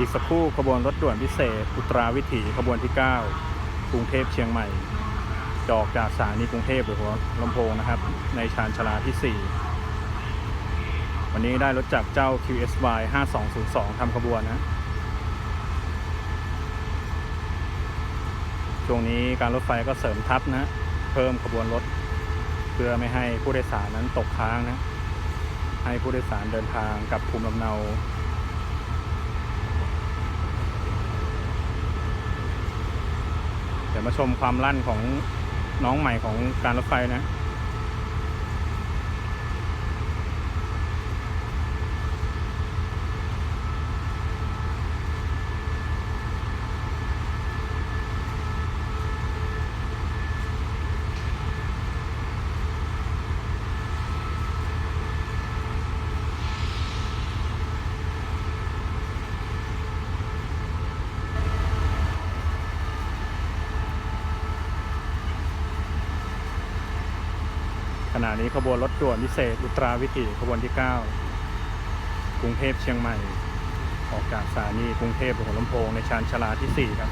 อีกสักครู่ขบวนรถด่วนพิเศษ อุตราวิถีขบวนที่ 9 กรุงเทพเชียงใหม่จะออกจากสถานีกรุงเทพหรือหัวลำโพงนะครับ ในชานชาลาที่ 4 วันนี้ได้รถจากเจ้า QSY 5202ทำขบวนนะช่วงนี้การรถไฟก็เสริมทับนะ เพิ่มขบวนรถ เพื่อไม่ให้ผู้โดยสารนั้นตกค้างนะ ให้ผู้โดยสารเดินทางกับภูมิลำเนา ดี๋ยวมาชมความลั่นของน้องใหม่ของการรถไฟนะ ณะนี้ขบวนรถด่วนพิเศษ อุตราวิถีขบวนที่ 9 กรุงเทพเชียงใหม่ ออกจากสถานีกรุงเทพหัวลำโพงในชานชลาที่ 4 ครับ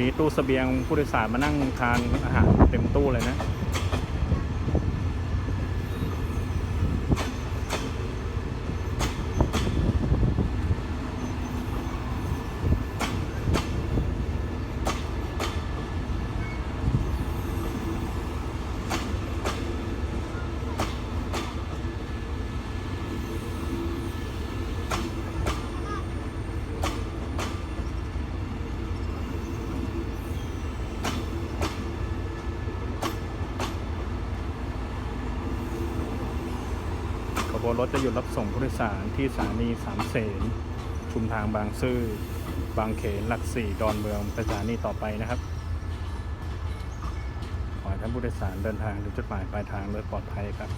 นี้ตู้เสบียงผู้โดยสารมานั่งทานอาหารเต็มตู้เลยนะ ขบวนรถจะหยุดรับส่งผู้โดยสารที่สถานีสามเสนชุมทางบางซื่อ บางเขนหลักสี่ดอนเมืองไปสถานีต่อไปนะครับ ขอให้ท่านผู้โดยสารเดินทางถึงจุดหมายปลายทางโดยปลอดภัยครับ